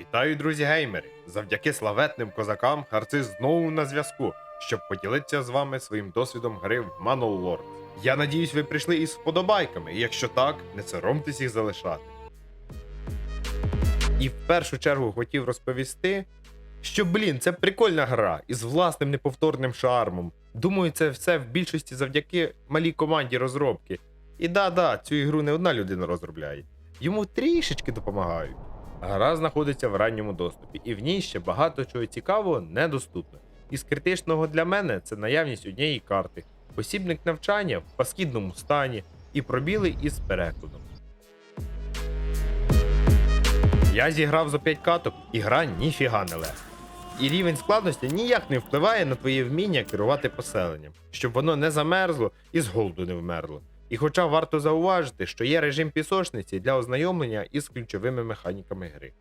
Вітаю, друзі геймери! Завдяки славетним козакам Харциз знову на зв'язку, щоб поділитися з вами своїм досвідом гри в Manor Lords. Я надіюсь, ви прийшли із вподобайками, і якщо так, не соромтесь їх залишати. І в першу чергу хотів розповісти, що, блін, це прикольна гра із власним неповторним шармом. Думаю, це все в більшості завдяки малій команді розробки. І да-да, цю ігру не одна людина розробляє. Йому трішечки допомагають. Гра знаходиться в ранньому доступі, і в ній ще багато чого цікавого недоступно. Із критичного для мене це наявність однієї карти, посібник навчання в паскідному стані і пробіли із перекладом. Я зіграв за 5 каток, і гра ніфіга не легка. І рівень складності ніяк не впливає на твоє вміння керувати поселенням, щоб воно не замерзло і з голоду не вмерло. І хоча варто зауважити, що є режим пісочниці для ознайомлення із ключовими механіками гри.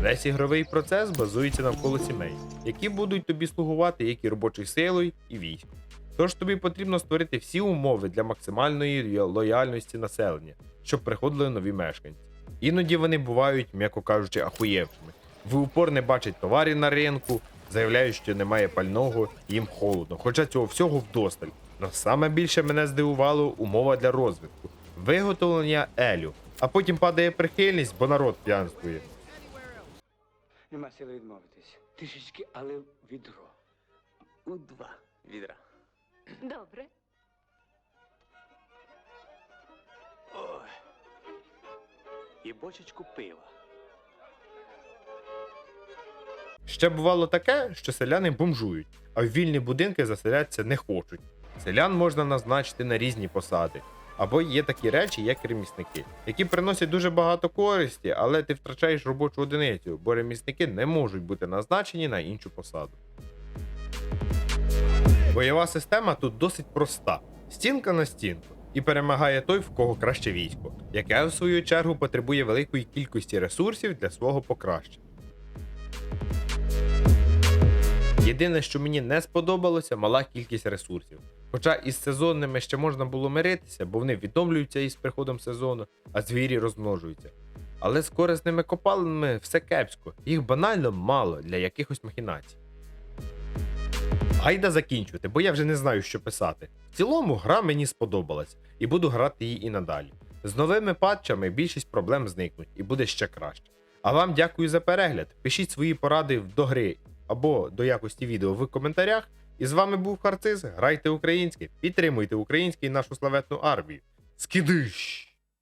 Весь ігровий процес базується навколо сімей, які будуть тобі слугувати як і робочою силою, і військом. Тож тобі потрібно створити всі умови для максимальної лояльності населення, щоб приходили нові мешканці. Іноді вони бувають, м'яко кажучи, ахуєвшими. В упор не бачать товарів на ринку, заявляють, що немає пального, їм холодно, хоча цього всього вдосталь. Но саме більше мене здивувало умова для розвитку виготовлення елю, а потім падає прихильність, бо народ п'янствує. Нема сили відмовитись. Трішечки, але відро. У два відра. Добре. Ой. І бочечку пива. Ще бувало таке, що селяни бомжують, а в вільні будинки заселятися не хочуть. Селян можна назначити на різні посади. Або є такі речі, як ремісники, які приносять дуже багато користі, але ти втрачаєш робочу одиницю, бо ремісники не можуть бути назначені на іншу посаду. Бойова система тут досить проста: стінка на стінку, і перемагає той, в кого краще військо, яке в свою чергу потребує великої кількості ресурсів для свого покращення. Єдине, що мені не сподобалося, мала кількість ресурсів. Хоча із сезонними ще можна було миритися, бо вони відновлюються із приходом сезону, а звірі розмножуються. Але з корисними копалинами все кепсько, їх банально мало для якихось махінацій. Гайда закінчувати, бо я вже не знаю, що писати. В цілому гра мені сподобалась, і буду грати її і надалі. З новими патчами більшість проблем зникнуть і буде ще краще. А вам дякую за перегляд. Пишіть свої поради до гри або до якості відео в коментарях. І з вами був Харциз. Грайте українське, підтримуйте українське і нашу славетну армію. Скидиш!